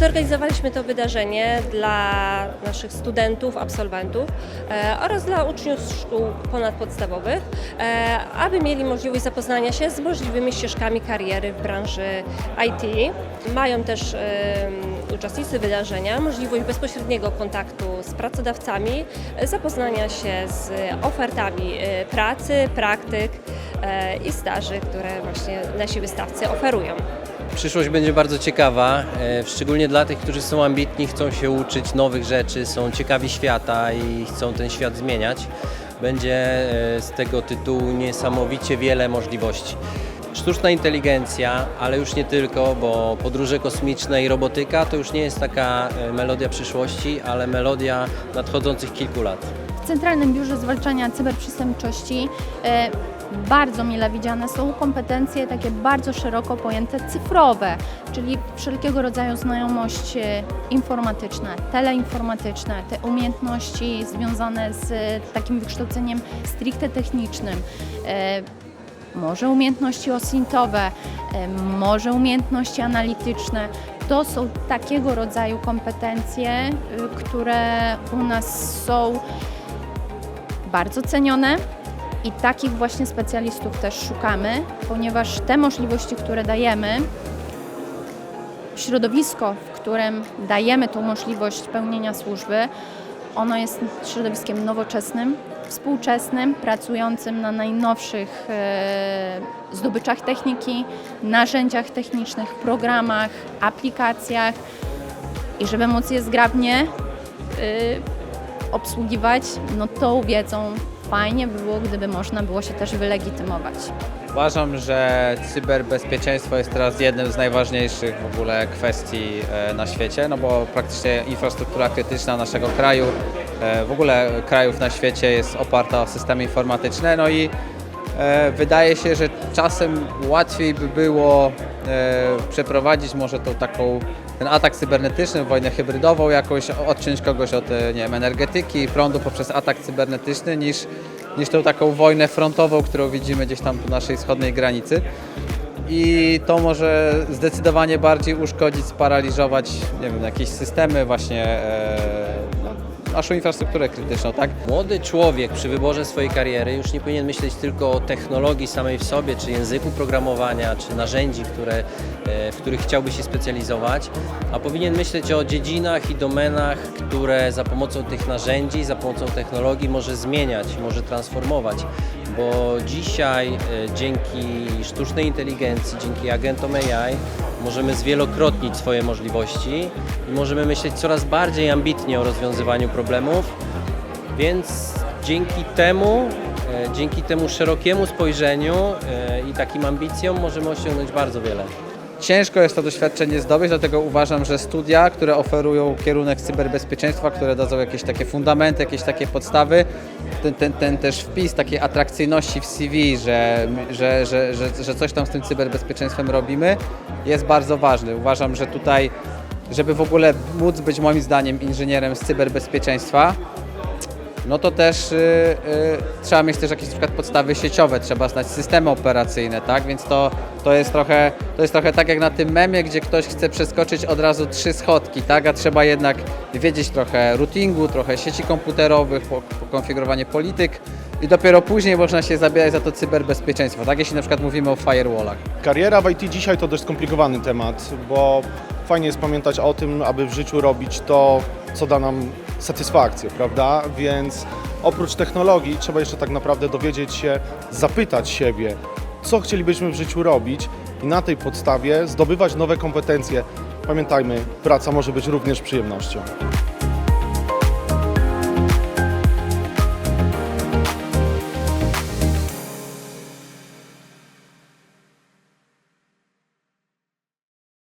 Zorganizowaliśmy to wydarzenie dla naszych studentów, absolwentów e, oraz dla uczniów szkół ponadpodstawowych, e, aby mieli możliwość zapoznania się z możliwymi ścieżkami kariery w branży IT. Mają też uczestnicy wydarzenia możliwość bezpośredniego kontaktu z pracodawcami, e, zapoznania się z ofertami pracy, praktyk i staży, które właśnie nasi wystawcy oferują. Przyszłość będzie bardzo ciekawa, e, szczególnie dla tych, którzy są ambitni, chcą się uczyć nowych rzeczy, są ciekawi świata i chcą ten świat zmieniać. Będzie e, z tego tytułu niesamowicie wiele możliwości. Sztuczna inteligencja, ale już nie tylko, bo podróże kosmiczne i robotyka to już nie jest taka e, melodia przyszłości, ale melodia nadchodzących kilku lat. W Centralnym Biurze Zwalczania Cyberprzestępczości e, bardzo mile widziane są kompetencje takie bardzo szeroko pojęte cyfrowe, czyli wszelkiego rodzaju znajomości informatyczne, teleinformatyczne, te umiejętności związane z takim wykształceniem stricte technicznym. E, może umiejętności osintowe, e, może umiejętności analityczne. To są takiego rodzaju kompetencje, y, które u nas są bardzo cenione i takich właśnie specjalistów też szukamy, ponieważ te możliwości, które dajemy, środowisko, w którym dajemy tą możliwość pełnienia służby, ono jest środowiskiem nowoczesnym, współczesnym, pracującym na najnowszych e, zdobyczach techniki, narzędziach technicznych, programach, aplikacjach. I żeby móc je zgrabnie y, obsługiwać, no tą wiedzą fajnie by było, gdyby można było się też wylegitymować. Uważam, że cyberbezpieczeństwo jest teraz jednym z najważniejszych w ogóle kwestii e, na świecie, no bo praktycznie infrastruktura krytyczna naszego kraju, e, w ogóle krajów na świecie jest oparta o systemy informatyczne, no i e, wydaje się, że czasem łatwiej by było przeprowadzić może tą taką ten atak cybernetyczny, wojnę hybrydową jakoś, odciąć kogoś od e, nie wiem, energetyki, prądu poprzez atak cybernetyczny niż, niż tą taką wojnę frontową, którą widzimy gdzieś tam po naszej wschodniej granicy. I to może zdecydowanie bardziej uszkodzić, sparaliżować nie wiem, jakieś systemy właśnie, e, naszą infrastrukturę krytyczną, tak? Młody człowiek przy wyborze swojej kariery już nie powinien myśleć tylko o technologii samej w sobie, czy języku programowania, czy narzędzi, które, e, w których chciałby się specjalizować, a powinien myśleć o dziedzinach i domenach, które za pomocą tych narzędzi, za pomocą technologii może zmieniać, może transformować. Bo dzisiaj e, dzięki sztucznej inteligencji, dzięki agentom AI możemy zwielokrotnić swoje możliwości i możemy myśleć coraz bardziej ambitnie o rozwiązywaniu problemów, więc dzięki temu, e, dzięki temu szerokiemu spojrzeniu e, i takim ambicjom możemy osiągnąć bardzo wiele. Ciężko jest to doświadczenie zdobyć, dlatego uważam, że studia, które oferują kierunek cyberbezpieczeństwa, które dadzą jakieś takie fundamenty, jakieś takie podstawy, ten, ten, ten też wpis takiej atrakcyjności w CV, że, że, że, że, że coś tam z tym cyberbezpieczeństwem robimy, jest bardzo ważny. Uważam, że tutaj, żeby w ogóle móc być moim zdaniem inżynierem z cyberbezpieczeństwa, no to też y, y, trzeba mieć też jakieś na przykład podstawy sieciowe, trzeba znać systemy operacyjne, tak? Więc to, to, jest trochę, to jest trochę tak jak na tym memie, gdzie ktoś chce przeskoczyć od razu trzy schodki, tak? A trzeba jednak wiedzieć trochę routingu, trochę sieci komputerowych, po, konfigurowanie polityk i dopiero później można się zabierać za to cyberbezpieczeństwo, tak? Jeśli na przykład mówimy o firewallach. Kariera w IT dzisiaj to dość skomplikowany temat, bo fajnie jest pamiętać o tym, aby w życiu robić to, co da nam satysfakcję, prawda? Więc oprócz technologii trzeba jeszcze tak naprawdę dowiedzieć się, zapytać siebie, co chcielibyśmy w życiu robić i na tej podstawie zdobywać nowe kompetencje. Pamiętajmy, praca może być również przyjemnością.